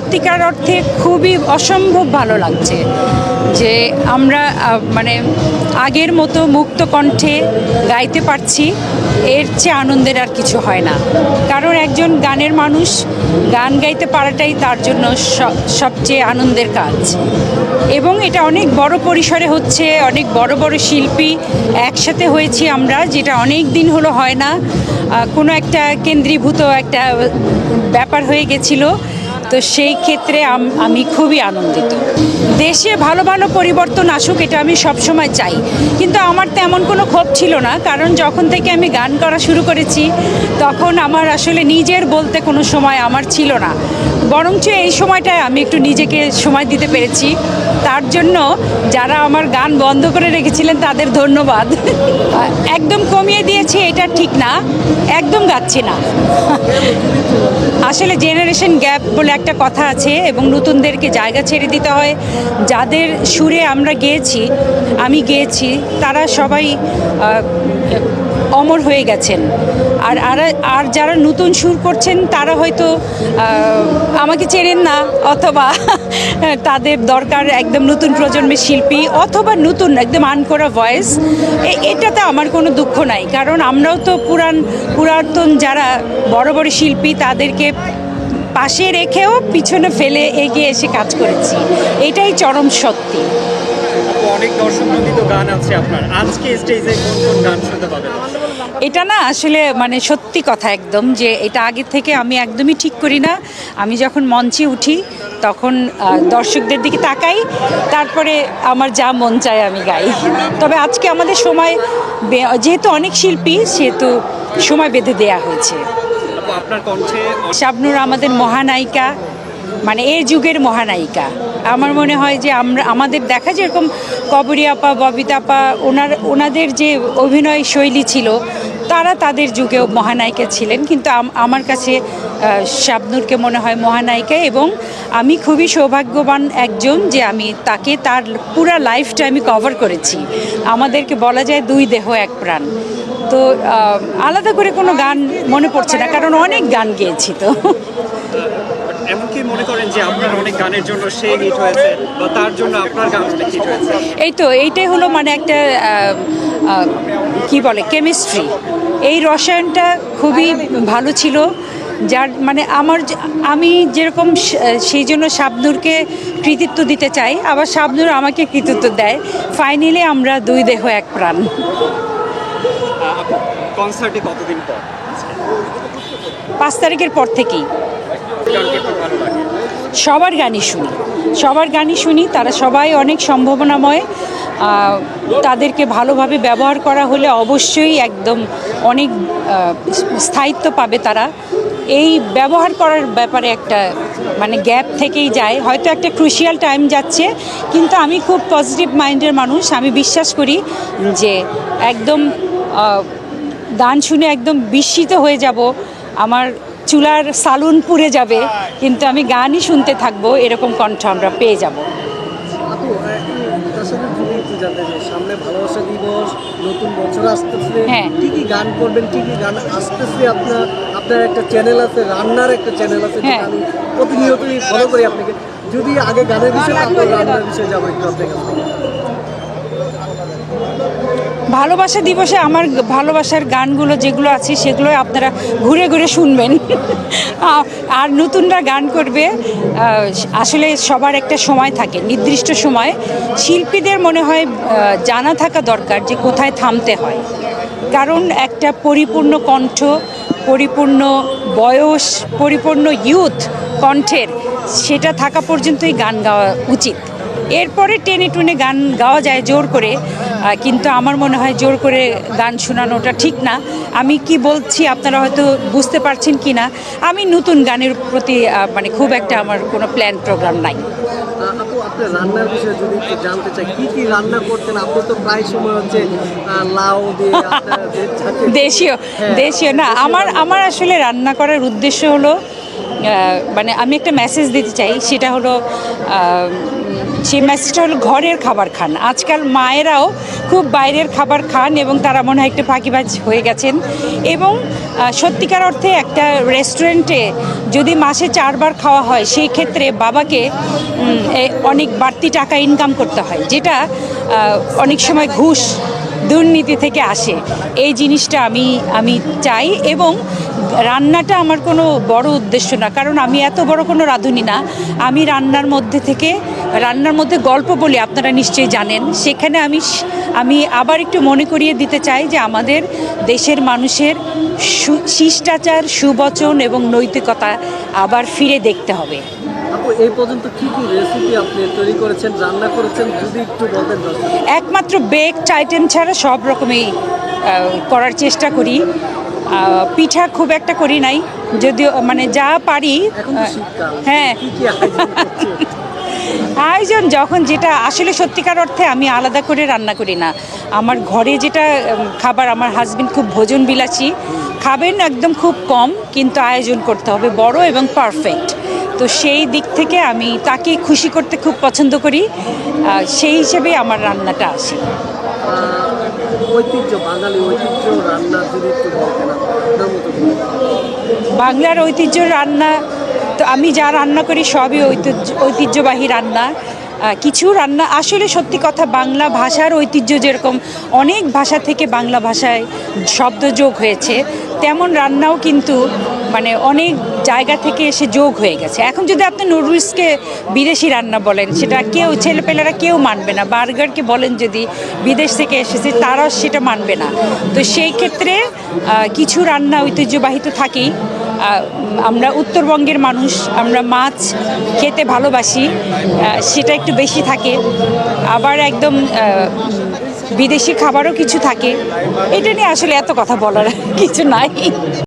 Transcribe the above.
সত্যিকার অর্থে খুবই অসম্ভব ভালো লাগছে যে আমরা মানে আগের মতো মুক্ত কণ্ঠে গাইতে পারছি, এর চেয়ে আনন্দের আর কিছু হয় না। কারণ একজন গানের মানুষ গান গাইতে পারাটাই তার জন্য সবচেয়ে আনন্দের কাজ। এবং এটা অনেক বড় পরিসরে হচ্ছে, অনেক বড় বড় শিল্পী একসাথে হয়েছি আমরা, যেটা অনেক দিন হলো হয় না। কোনো একটা কেন্দ্রীভূত একটা ব্যাপার হয়ে গেছিল। তো সেই ক্ষেত্রে আমি খুবই আনন্দিত। দেশে ভালো ভালো পরিবর্তন আসুক, এটা আমি সবসময় চাই। কিন্তু আমার তেমন কোনো ক্ষোভ ছিল না, কারণ যখন থেকে আমি গান করা শুরু করেছি, তখন আমার আসলে নিজের বলতে কোনো সময় আমার ছিল না। বরঞ্চ এই সময়টায় আমি একটু নিজেকে সময় দিতে পেরেছি। তার জন্য যারা আমার গান বন্ধ করে রেখেছিলেন তাদের ধন্যবাদ। একদম কমিয়ে দিয়েছি, এটা ঠিক না, একদম গাচ্ছি না। আসলে জেনারেশন গ্যাপ বলে একটা কথা আছে এবং নতুনদেরকে জায়গা ছেড়ে দিতে হয়। যাদের সুরে আমরা গেয়েছি, আমি গেয়েছি, তারা সবাই অমর হয়ে গেছেন। আর আর যারা নতুন সুর করছেন, তারা হয়তো আমাকে চেনেন না, অথবা তাদের দরকার একদম নতুন প্রজন্মের শিল্পী, অথবা নতুন একদম আন করা ভয়েস এটাতে আমার কোনো দুঃখ নাই, কারণ আমরাও তো পুরান পুরাতন যারা বড় বড় শিল্পী, তাদেরকে পাশে রেখেও পিছনে ফেলে এগিয়ে এসে কাজ করেছি। এটাই চরম সত্যি। অনেক দর্শক গান আছে আপনার। আজকে স্টেজে কোন কোন গান শুনতে পাবেন? এটা না আসলে মানে সত্যি কথা একদম যে এটা আগে থেকে আমি একদমই ঠিক করি না। আমি যখন মঞ্চে উঠি তখন দর্শকদের দিকে তাকাই তারপরে আমার যা মন চায় আমি গাই। তবে আজকে আমাদের সময় যেহেতু অনেক শিল্পী সেহেতু সময় বেঁধে দেয়া হয়েছে। আপনার শাবনুর আমাদের মহানায়িকা মানে এর যুগের মহানায়িকা। আমার মনে হয় যে আমরা আমাদের দেখা যেরকম কবরী আপা ববিতা আপা ওনার ওনাদের যে অভিনয় শৈলী ছিল তারা তাদের যুগেও মহানায়িকা ছিলেন কিন্তু আমার কাছে শাবনুরকে মনে হয় মহানায়িকা এবং আমি খুবই সৌভাগ্যবান একজন যে আমি তাকে তার পুরা লাইফটা আমি কভার করেছি। আমাদেরকে বলা যায় দুই দেহ এক প্রাণ। তো আলাদা করে কোনো গান মনে পড়ছে না কারণ অনেক গান গেয়েছি তো। এমনকি মনে করেন যে আপনার অনেক গানের জন্য সে হিট হয়েছে বা তার জন্য আপনার গান হিট হয়েছে। এই তো এইটাই হলো মানে একটা কি বলে কেমিস্ট্রি এই রসায়নটা খুবই ভালো ছিল যার মানে আমার আমি যেরকম সেই জন্য শাবনুরকে কৃতিত্ব দিতে চাই। আবার শাবনুর আমাকে কৃতিত্ব দেয়। ফাইনালি আমরা দুই দেহ এক প্রাণ। কনসার্টে কতদিন পর? পাঁচ তারিখের পর থেকেই গান করতে ভালো লাগে সবার গানই শুনি। সবার গানই শুনি, তারা সবাই অনেক সম্ভাবনাময়। তাদেরকে ভালোভাবে ব্যবহার করা হলে অবশ্যই একদম অনেক স্থায়িত্ব পাবে তারা। এই ব্যবহার করার ব্যাপারে একটা মানে গ্যাপ থেকেই যায়। হয়তো একটা ক্রুশিয়াল টাইম যাচ্ছে, কিন্তু আমি খুব পজিটিভ মাইন্ডের মানুষ। আমি বিশ্বাস করি যে একদম গান শুনে একদম বিস্মিত হয়ে যাব। আমার চুলার সালুন পুড়ে যাবে কিন্তু আমি গানই শুনতে থাকব এরকম কণ্ঠ আমরা পেয়ে যাব সামনে ভালোবাসা দিবস নতুন বছর আসতেছে হ্যাঁ। কি কি গান করবেন কি কি গান আসতেছে আপনার আপনার একটা চ্যানেল আছে রান্নার একটা চ্যানেল আছে হ্যাঁ। আমি প্রতিনিয়তই ফলো করি আপনাকে যদি আগে গানের বিষয়ে তারপর রান্নার বিষয়ে যাব একটু আপনার ভালোবাসা দিবসে আমার ভালোবাসার গানগুলো যেগুলো আছে সেগুলো আপনারা ঘুরে ঘুরে শুনবেন। আর নতুনরা গান করবে আসলে সবার একটা সময় থাকে, নির্দিষ্ট সময়। শিল্পীদের মনে হয় জানা থাকা দরকার যে কোথায় থামতে হয়। কারণ একটা পরিপূর্ণ কণ্ঠ, পরিপূর্ণ বয়স, পরিপূর্ণ ইউথ কণ্ঠের, সেটা থাকা পর্যন্তই গান গাওয়া উচিত। এরপরে টেনে টুনে গান গাওয়া যায় জোর করে কিন্তু আমার মনে হয় জোর করে গান শোনানোটা ঠিক না। আমি কি বলছি আপনারা হয়তো বুঝতে পারছেন কি না। আমি নতুন গানের প্রতি মানে খুব একটা আমার কোনো প্ল্যান প্রোগ্রাম নাই। আহ, আপু আপনার রান্নার বিষয়ে যদি একটু জানতে চাই কি কি রান্না করতেন? আপনি তো প্রায় সময় হচ্ছে লাউ দিয়ে আপনার যে থাকে- দেশীয় হ্যাঁ, দেশীয় না। আমার আমার আসলে রান্না করার উদ্দেশ্য হলো মানে আমি একটা মেসেজ দিতে চাই, সেটা হলো সেই মেসেজটা হলো ঘরের খাবার খান। আজকাল মায়েরাও খুব বাইরের খাবার খান এবং তারা মনে হয় একটু ফাঁকিবাজ হয়ে গেছেন। এবং সত্যিকার অর্থে একটা রেস্টুরেন্টে যদি মাসে চারবার খাওয়া হয়, সেই ক্ষেত্রে বাবাকে অনেক বাড়তি টাকা ইনকাম করতে হয়, যেটা অনেক সময় ঘুষ দুর্নীতি থেকে আসে। এই জিনিসটা আমি আমি চাই এবং রান্নাটা আমার কোনো বড় উদ্দেশ্য না কারণ আমি এত বড় কোনো রাঁধুনি না। আমি রান্নার মধ্যে থেকে রান্নার মধ্যে গল্প বলি আপনারা নিশ্চয়ই জানেন। সেখানে আমি আমি আবার একটু মনে করিয়ে দিতে চাই যে আমাদের দেশের মানুষের সু- শিষ্টাচার সুবচন এবং নৈতিকতা আবার ফিরে দেখতে হবে। এই পর্যন্ত কি কি রেসিপি আপনি তৈরি করেছেন রান্না করেছেন যদি একটু বলতেন একমাত্র বেকড আইটেম ছাড়া সব রকমই করার চেষ্টা করি। পিঠা খুব একটা করি নাই। যদিও মানে যা পারি হ্যাঁ। আয়োজন যখন যেটা আসলে সত্যিকার অর্থে আমি আলাদা করে রান্না করি না। আমার ঘরে যেটা খাবার আমার হাজবেন্ড খুব ভোজন বিলাসী। খাবেন একদম খুব কম কিন্তু আয়োজন করতে হবে বড় এবং পারফেক্ট তো সেই দিক থেকে আমি তাকে খুশি করতে খুব পছন্দ করি। সেই হিসেবে আমার রান্নাটা আসে। ঐতিহ্য, বাঙালি ঐতিহ্য, রান্না যদি বাংলার ঐতিহ্য রান্না, তো আমি যা রান্না করি সবই ঐতিহ্য, ঐতিহ্যবাহী রান্না। কিছু রান্না, আসলে সত্যি কথা বাংলা ভাষার ঐতিহ্য যেরকম, অনেক ভাষা থেকে বাংলা ভাষায় শব্দ যোগ হয়েছে, তেমন রান্নাও কিন্তু মানে অনেক জায়গা থেকে এসে যোগ হয়ে গেছে। এখন যদি আপনি নুডলসকে বিদেশি রান্না বলেন, সেটা কেউ, ছেলেপেলেরা কেউ মানবে না। বার্গারকে বলেন যদি বিদেশ থেকে এসেছে তারাও সেটা মানবে না। তো সেই ক্ষেত্রে কিছু রান্না ঐতিহ্যবাহিত থাকেই। আমরা উত্তরবঙ্গের মানুষ, আমরা মাছ খেতে ভালোবাসি সেটা একটু বেশি থাকে। আবার একদম বিদেশি খাবারও কিছু থাকে। এটা নিয়ে আসলে এত কথা বলার কিছু নাই।